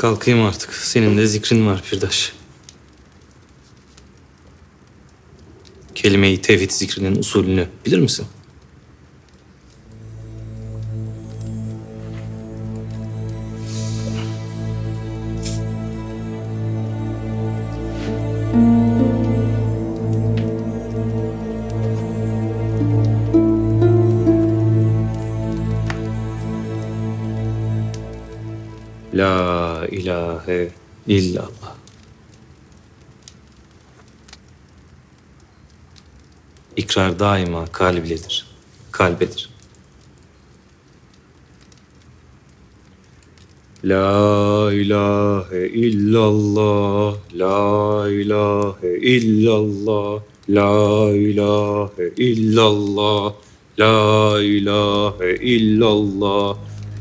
Kalkayım artık. Senin de zikrin var Firdaş. Kelime-i tevhid zikrinin usulünü bilir misin? La ilahe illallah. İkrar daima kalbiledir, kalbedir. La ilahe illallah, la ilahe illallah, la ilahe illallah, la ilahe illallah,